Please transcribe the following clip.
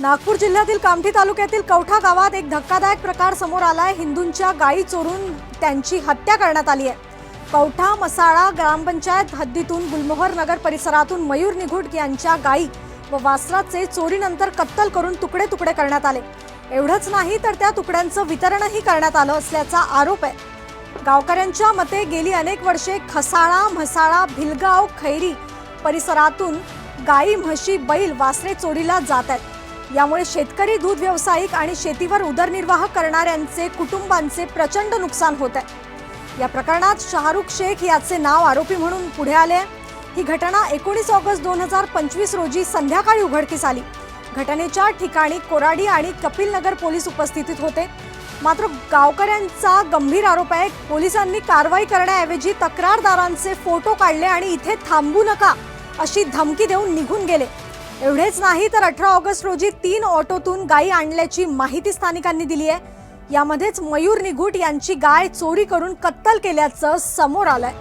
नागपूर जिल्ह्यातील कामठी तालुक्यातील कवठा गावात एक धक्कादायक प्रकार समोर आलाय. हिंदूंच्या गायी चोरून त्यांची हत्या करण्यात आली आहे. कवठा मसाळा ग्रामपंचायत हद्दीतून गुलमोहर नगर परिसरातून मयूर निघुट यांच्या गायी व वासराचे चोरीनंतर कत्तल करून तुकडे तुकडे करण्यात आले. एवढंच नाही तर त्या तुकड्यांचं वितरणही करण्यात आलं असल्याचा आरोप आहे. गावकऱ्यांच्या मते गेली अनेक वर्षे खसाळा म्हसाळा भिलगाव खैरी परिसरातून गायी म्हशी बैल वासरे चोरीला जात आहेत. यामुळे शेतकरी दूध व्यावसायिक आणि शेतीवर उदरनिर्वाह करणाऱ्यांचे कुटुंबांचे प्रचंड नुकसान होत आहे. या प्रकरणात शाहरुख शेख याचे नाव आरोपी म्हणून पुढे आले ही घटना एकोणीस ऑगस्ट दोन हजार पंचवीस रोजी संध्याकाळी उघडकीस आली. घटनेच्या ठिकाणी कोराडी आणि कपिलनगर पोलीस उपस्थितीत होते. मात्र गावकऱ्यांचा गंभीर आरोप आहे. पोलिसांनी कारवाई करण्याऐवजी तक्रारदारांचे फोटो काढले आणि इथे थांबू नका अशी धमकी देऊन निघून गेले. एवढेच नाही तर अठरा ऑगस्ट रोजी तीन ऑटोतून गायी आणल्याची माहिती स्थानिकांनी दिली आहे. यामध्येच मयूर निगुट यांची गाय चोरी करून कत्तल केल्याचं समोर आलंय.